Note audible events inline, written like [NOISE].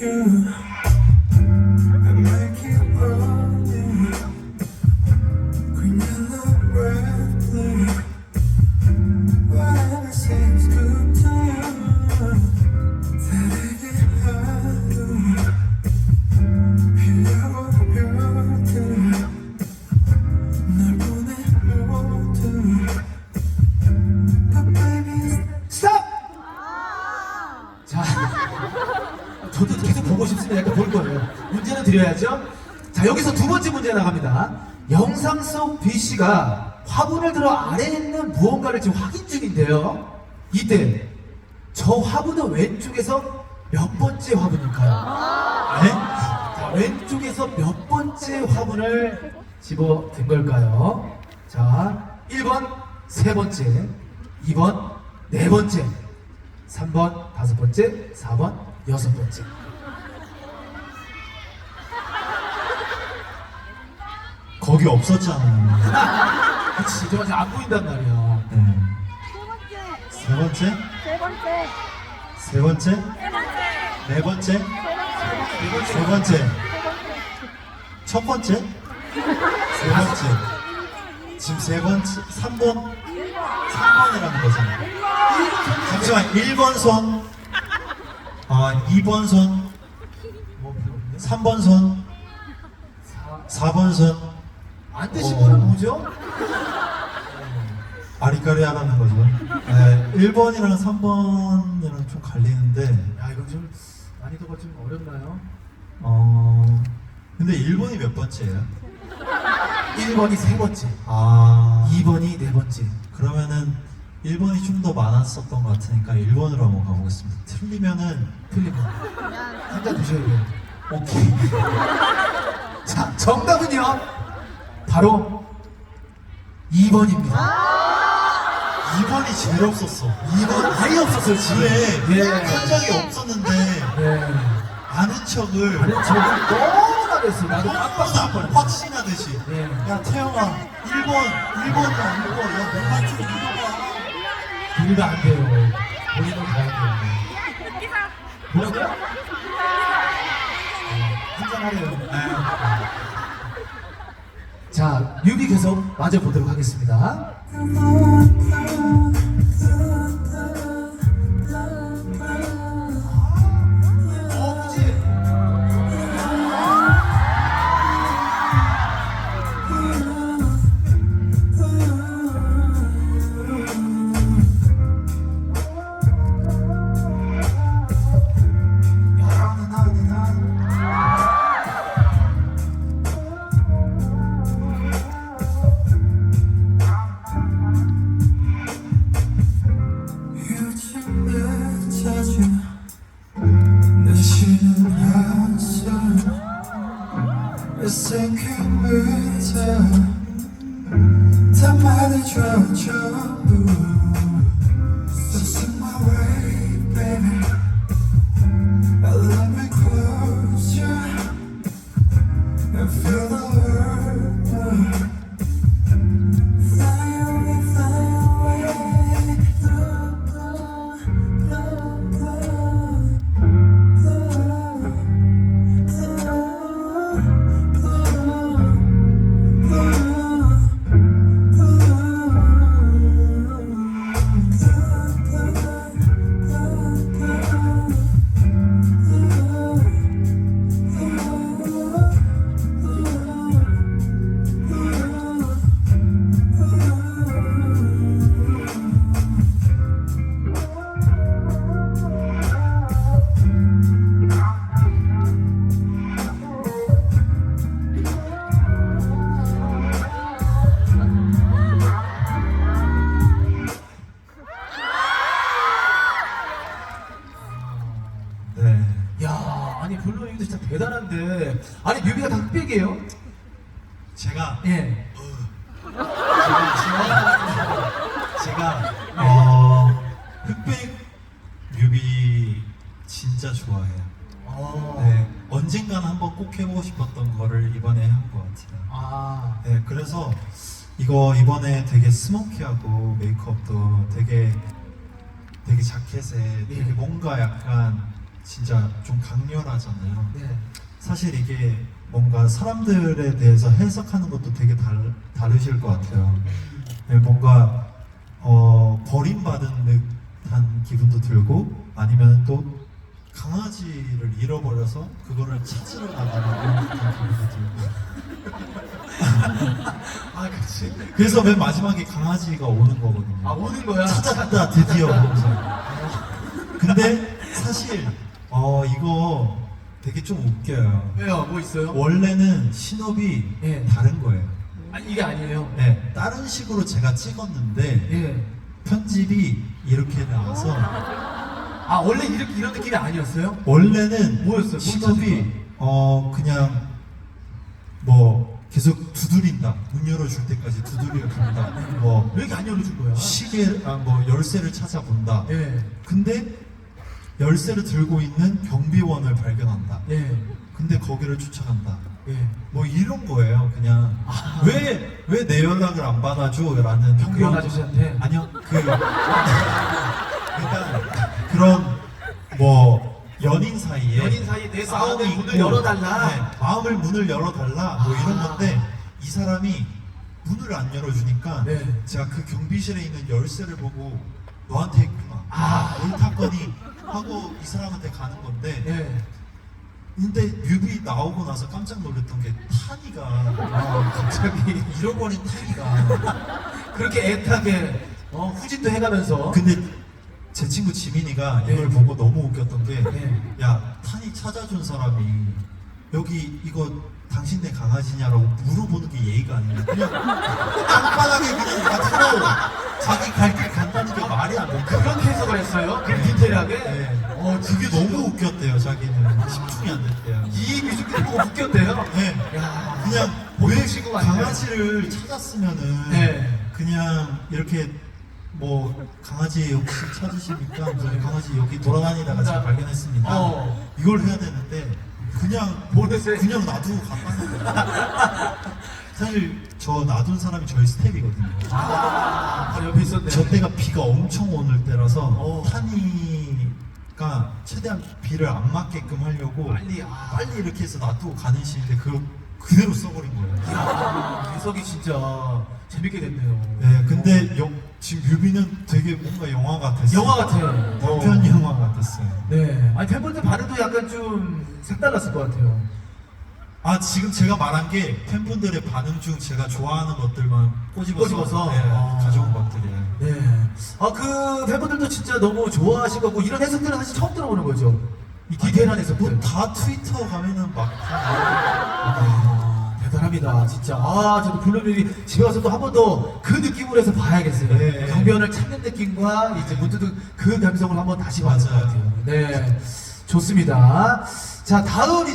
you 문제는 드려야죠. 자, 여기서 두 번째 문제 나갑니다. 영상 속 B 씨가 화분을 들어 아래에 있는 무언가를 지금 확인 중인데요. 이때 저 화분은 왼쪽에서 몇 번째 화분일까요? 네? 자, 왼쪽에서 몇 번째 화분을 집어 든 걸까요? 자, 1번 세 번째, 2번 네 번째, 3번 다섯 번째, 4번 여섯 번째. 거기 없었잖아요. 그치, 저 아직 안 보인단 말이야. 네. 세 번째, 세 번째, 세 번째, 세 번째, 네 번째, 네 번째, 세 번째, 첫 번째, 세 번째. 지금 세 번째, 3번, 3번이라는 거잖아요. 잠시만, 1번 손, 아, 2번 손, 뭐 필요 없네. 3번 손, 사- 4번 손, 안 뜨신 어. 거는 뭐죠? 아리까리 하라는 거죠. 네, 1번이랑 3번이랑 좀 갈리는데, 야, 이건 좀 난이도가 좀 어렵나요? 어, 근데 1번이 몇 번째예요? 1번이 세 번째, 아, 2번이 네 번째. 그러면은 1번이 좀 더 많았었던 것 같으니까 1번으로 한번 가보겠습니다. 틀리면은, 틀리면 한잔 드셔야 돼요. 오케이. 자, 정답은요. 바로 2번입니다. 2번이 제일 없었어. 2번 아예 없었어요, 집에. 예. 한 적이 없었는데, 예. 아는 척을 아니, 저는 너무나 됐어요. 나도 깜빡 나 깜빡 확신하듯이. 예. 야, 태영아, 1번, 1번이 아니고, 야, 뭔가 좀 읽어봐. 둘다 안 돼요. 본인은 가야 돼요. 뭐라고요? 한잔 하래요. 자, 뮤비 계속 맞아보도록 하겠습니다. 요즘에 자주 내쉬는 한숨 생각부터 다 대단한데, 아니 뮤비가 다 흑백이에요? 제가, 예. 제가, 어, 흑백 뮤비 진짜 좋아해요. 어. 네. 언젠가는 한번 꼭 해보고 싶었던 거를 이번에 한 것 같아요. 아, 네, 그래서 이거 이번에 되게 스모키하고 메이크업도 되게 되게 자켓에 되게 예. 뭔가 약간 진짜 좀 강렬하잖아요. 네. 사실 이게 뭔가 사람들에 대해서 해석하는 것도 되게 다르, 다르실 것 같아요. 네, 뭔가 어, 버림받은 듯한 기분도 들고 아니면 또 강아지를 잃어버려서 그거를 찾으러 나가는 그런 듯한 기분도 들고 [LAUGHS] 아, 그렇지. 그래서 맨 마지막에 강아지가 오는 거거든요. 아, 오는 거야? 찾았다 드디어. [LAUGHS] 근데 사실 어 이거 되게 좀 웃겨요. 왜요? 뭐 있어요? 원래는 신업이 예. 다른 거예요. 아니, 이게 아니에요. 네, 다른 식으로 제가 찍었는데 예. 편집이 이렇게 나와서 아, 원래 이렇게, 이런 느낌이 아니었어요? 원래는 뭐였어요? 뭐 신업이 어 그냥 뭐 계속 두드린다. 문 열어줄 때까지 두드려 준다. 뭐 왜 이렇게 안 열어준 거야? 시계 아뭐 열쇠를 찾아본다. 예. 근데 열쇠를 들고 있는 경비원을 발견한다. 예. 근데 거기를 쫓아간다. 예. 뭐 이런 거예요. 그냥 왜왜 내 연락을 안 받아줘?라는 경비원 그런- 아저씨한테? 아니요 그 일단 그런 뭐 연인 사이에 연인 사이에 내 싸움이 마음의 문을 있고, 열어달라? 네, 마음을 문을 열어달라 뭐 이런 아. 건데 이 사람이 문을 안 열어주니까 네. 제가 그 경비실에 있는 열쇠를 보고 너한테 있구나 아. 옳다거니 하고 이 사람한테 가는 건데 예. 근데 뮤비 나오고 나서 깜짝 놀랐던 게 타니가 아, 갑자기. 잃어버린 타니가 [LAUGHS] 그렇게 애타게, 어, 후진도 해가면서. 근데 제 친구 지민이가 네. 이걸 보고 너무 웃겼던 게 네. 야 타니 찾아준 사람이 여기 이거 당신네 강아지냐라고 물어보는 게 예의가 아니냐 그냥 [LAUGHS] 땅바닥에 그냥 놔두고 자기 갈 길 간다는 게 말이 안 돼. 그렇게 해석을 했어요? 그 디테일하게? 네. 어, 그게 너무 웃겼대요 자기는 집중이 안 됐대요 이 뮤직비디오 보고 웃겼대요? 네. 야 그냥 보통 아니에요. 강아지를 찾았으면은 네. 그냥 이렇게 뭐 강아지 혹시 찾으십니까? 저희 강아지 여기 돌아다니다가 제가 발견했습니다. 어. 이걸 해야 되는데 그냥 보내세요. 그냥 놔두고 갔다는 거예요. [LAUGHS] 사실 저 놔둔 사람이 저희 스텝이거든요. 아, 바로 옆에 있었네. 저 때가 비가 엄청 오는 때라서 어. 타니가 최대한 비를 안 맞게끔 하려고 빨리, 아. 빨리 이렇게 해서 놔두고 가는 시인데 그거 그대로 써버린 거예요. 야, 해석이 진짜 재밌게 됐네요. 네, 근데 영- 지금 뮤비는 되게 뭔가 영화 같았어요. 영화 같아. 단편 어. 영화 같았어요. 네. 아니, 팬분들 반응도 약간 좀 색달랐을 것 같아요. 아 지금 제가 말한 게 팬분들의 반응 중 제가 좋아하는 것들만 꼬집어서, 꼬집어서? 네, 아. 가져온 것들이에요. 네. 아, 그 팬분들도 진짜 너무 좋아하실 거고, 이런 해석들은 사실 처음 들어보는 거죠. 이 디테일한 해석들. 뭐다 트위터 가면은 막 아, 대단합니다, 진짜. 아, 저도 블루베리 집에 가서 또 한 번 더 그 느낌으로 해서 봐야겠어요. 네. 경비원을 찾는 느낌과 이제 문득 그 감성을 한번 다시 봐야 될것 맞아요. 같아요. 네. 좋습니다. 자, 다음